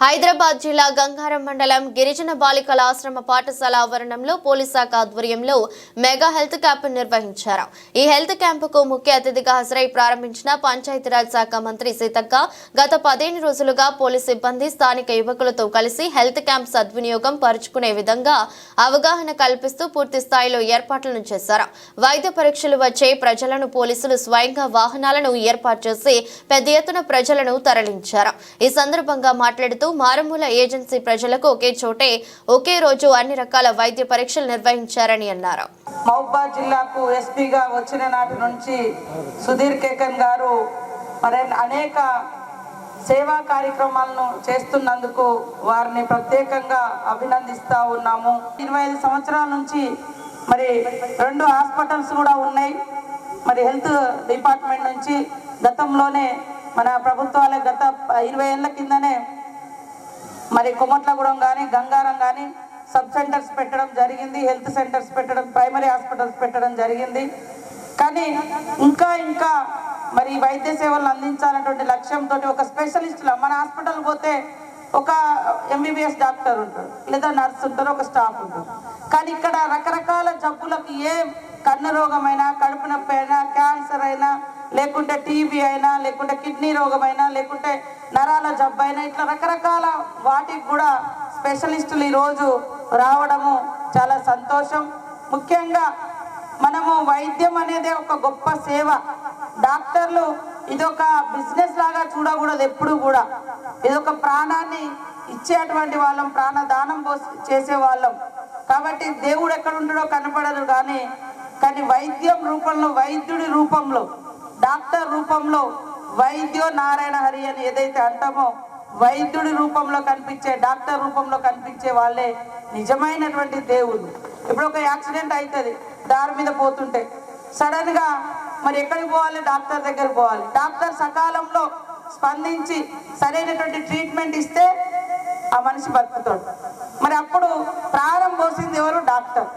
హైదరాబాద్ జిల్లా గంగారం మండలం గిరిజన బాలికల ఆశ్రమ పాఠశాల ఆవరణంలో పోలీస్ శాఖ ఆధ్వర్యంలో మెగా హెల్త్ క్యాంప్ నిర్వహించారు. ఈ హెల్త్ క్యాంపుకు ముఖ్య అతిథిగా హాజరై ప్రారంభించిన పంచాయతీరాజ్ శాఖ మంత్రి సీతక్క గత పదిహేను రోజులుగా పోలీస్ సిబ్బంది స్థానిక యువకులతో కలిసి హెల్త్ క్యాంప్ సద్వినియోగం పరుచుకునే విధంగా అవగాహన కల్పిస్తూ పూర్తి స్థాయిలో ఏర్పాట్లను చేశారు. వైద్య పరీక్షలు వచ్చే ప్రజలను పోలీసులు స్వయంగా వాహనాలను ఏర్పాటు చేసి పెద్ద ఎత్తున ప్రజలను తరలించారు. ఈ సందర్భంగా మాట్లాడుతూ మారుమూల ఏజెన్సీ ప్రజలకు ఒకే చోటే ఒకే రోజు అన్ని రకాల వైద్య పరీక్షలు నిర్వహించారని అన్నారు. మహబాద్ జిల్లాకు ఎస్పీగా వచ్చిన నాటి నుంచి సుధీర్ కేకన్ గారు మరి అనేక సేవా కార్యక్రమాలను చేస్తున్నందుకు వారిని ప్రత్యేకంగా అభినందిస్తూ ఉన్నాము. ఇరవై ఐదు సంవత్సరాల నుంచి మరి రెండు హాస్పిటల్స్ కూడా ఉన్నాయి. మరి హెల్త్ డిపార్ట్మెంట్ నుంచి గతంలోనే మన ప్రభుత్వాల గత ఇరవై ఏళ్ళ కిందనే మరి కొమట్లగూడెం కానీ గంగారం కానీ సబ్ సెంటర్స్ పెట్టడం జరిగింది హెల్త్ సెంటర్స్ పెట్టడం ప్రైమరీ హాస్పిటల్స్ పెట్టడం జరిగింది. కానీ ఇంకా ఇంకా మరి వైద్య సేవలను అందించాలన్నటువంటి లక్ష్యంతో ఒక స్పెషలిస్ట్లో మన హాస్పిటల్ పోతే ఒక ఎంబీబీఎస్ డాక్టర్ ఉంటారు లేదా నర్స్ ఉంటారు ఒక స్టాఫ్ ఉంటారు. కానీ ఇక్కడ రకరకాల జబ్బులకు ఏ కన్ను రోగమైనా కడుపు నొప్పి అయినా క్యాన్సర్ అయినా లేకుంటే టీబీ అయినా లేకుంటే కిడ్నీ రోగమైనా లేకుంటే నరాల జబ్బు అయినా ఇట్లా రకరకాల వాటికి కూడా స్పెషలిస్టులు ఈరోజు రావడము చాలా సంతోషం. ముఖ్యంగా మనము వైద్యం అనేది ఒక గొప్ప సేవ. డాక్టర్లు ఇదొక బిజినెస్ లాగా చూడకూడదు ఎప్పుడు కూడా. ఇదొక ప్రాణాన్ని ఇచ్చేటువంటి వాళ్ళం ప్రాణదానం చేసే వాళ్ళం. కాబట్టి దేవుడు ఎక్కడ ఉంటాడో కనపడదు కానీ కానీ వైద్యం రూపంలో వైద్యుడి రూపంలో డాక్టర్ రూపంలో వైద్యో నారాయణ హరి అని ఏదైతే అంటామో వైద్యుడి రూపంలో కనిపించే డాక్టర్ రూపంలో కనిపించే వాళ్ళే నిజమైనటువంటి దేవుడు ఇప్పుడు ఒక యాక్సిడెంట్ అవుతుంది దారి మీద పోతుంటే. సడన్గా మరి ఎక్కడికి పోవాలి? డాక్టర్ దగ్గర పోవాలి. డాక్టర్ సకాలంలో స్పందించి సరైనటువంటి ట్రీట్మెంట్ ఇస్తే ఆ మనిషి బతుకుతాడు. మరి అప్పుడు ప్రాణం పోసింది ఎవరు? డాక్టర్.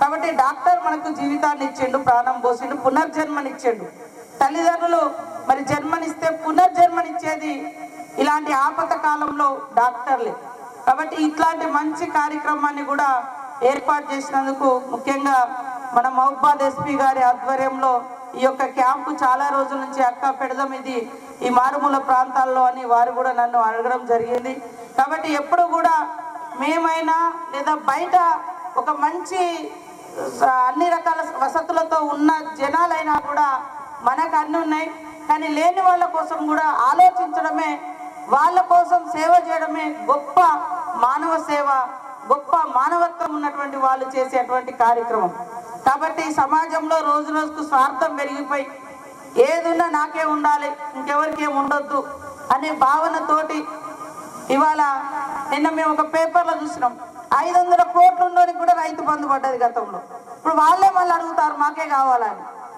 కాబట్టి డాక్టర్ మనకు జీవితాన్ని ఇచ్చిండు ప్రాణం పోసిండు పునర్జన్మనిచ్చిండు. తల్లిదండ్రులు మరి జన్మనిస్తే పునర్జన్మనిచ్చేది ఇలాంటి ఆపత కాలంలో డాక్టర్లే. కాబట్టి ఇట్లాంటి మంచి కార్యక్రమాన్ని కూడా ఏర్పాటు చేసినందుకు ముఖ్యంగా మన మహబాద్ ఎస్పీ గారి ఆధ్వర్యంలో ఈ యొక్క క్యాంపు చాలా రోజుల నుంచి అక్క పెడదాం ఇది ఈ మారుమూల ప్రాంతాల్లో అని వారు కూడా నన్ను అడగడం జరిగింది. కాబట్టి ఎప్పుడు కూడా మేమైనా లేదా బయట ఒక మంచి అన్ని రకాల వసతులతో ఉన్న జనాలైనా కూడా మనకు అన్ని ఉన్నాయి. కానీ లేని వాళ్ళ కోసం కూడా ఆలోచించడమే వాళ్ళ కోసం సేవ చేయడమే గొప్ప మానవ సేవ గొప్ప మానవత్వం ఉన్నటువంటి వాళ్ళు చేసేటువంటి కార్యక్రమం. కాబట్టి సమాజంలో రోజు రోజుకు స్వార్థం పెరిగిపోయి ఏదున్నా నాకే ఉండాలి ఇంకెవరికి ఏమి ఉండొద్దు అనే భావనతోటి ఇవాళ నిన్న మేము ఒక పేపర్లో చూసినాం. ఐదు వందల కోట్లు ఉన్నోనికి కూడా రైతు బంధు పడ్డది గతంలో. ఇప్పుడు వాళ్ళే మళ్ళీ అడుగుతారు మాకే కావాలని.